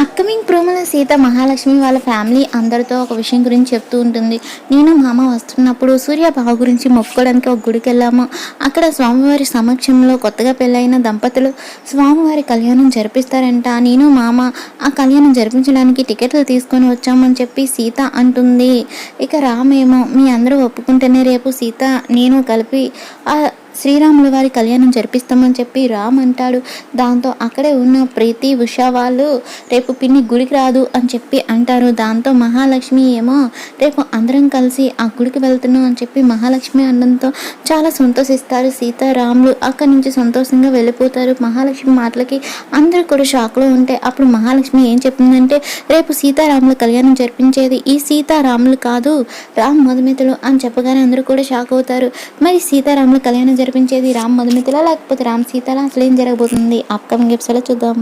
Upcoming ప్రోమోలో సీత మహాలక్ష్మి వాళ్ళ family అందరితో ఒక విషయం గురించి చెప్తూ ఉంటుంది. నేను మామ వస్తున్నప్పుడు సూర్య బావ గురించి మొక్కుకోవడానికి ఒక గుడికి వెళ్ళాము. అక్కడ స్వామివారి సమక్షంలో కొత్తగా పెళ్ళైన దంపతులు స్వామివారి కళ్యాణం జరిపిస్తారంట. నేను మామ ఆ కళ్యాణం జరిపించడానికి టికెట్లు తీసుకొని వచ్చామని చెప్పి సీత అంటుంది. ఇక రామేమో మీ అందరూ ఒప్పుకుంటేనే రేపు సీత నేను కలిపి శ్రీరాముల వారి కళ్యాణం జరిపిస్తామని చెప్పి రామ్ అంటాడు. దాంతో అక్కడే ఉన్న ప్రీతి ఉషా వాళ్ళు రేపు పిన్ని గుడికి రాదు అని చెప్పి అంటారు. దాంతో మహాలక్ష్మి ఏమో రేపు అందరం కలిసి ఆ గుడికి వెళ్తున్నాం అని చెప్పి మహాలక్ష్మి అనడంతో చాలా సంతోషిస్తారు. సీతారాములు అక్కడి నుంచి సంతోషంగా వెళ్ళిపోతారు. మహాలక్ష్మి మాటలకి అందరూ కూడా షాక్లో ఉంటే అప్పుడు మహాలక్ష్మి ఏం చెప్తుందంటే రేపు సీతారాముల కళ్యాణం జరిపించేది ఈ సీతారాములు కాదు రామ్ మధుమితులు అని చెప్పగానే అందరూ కూడా షాక్ అవుతారు. మరి సీతారాముల కళ్యాణం జరిపించేది రామ్ మధుమితులా లేకపోతే రామ్ సీతలా? అసలు ఏం జరగబోతుంది అప్కమింగ్ ఎపిసోడ్లో చూద్దాం.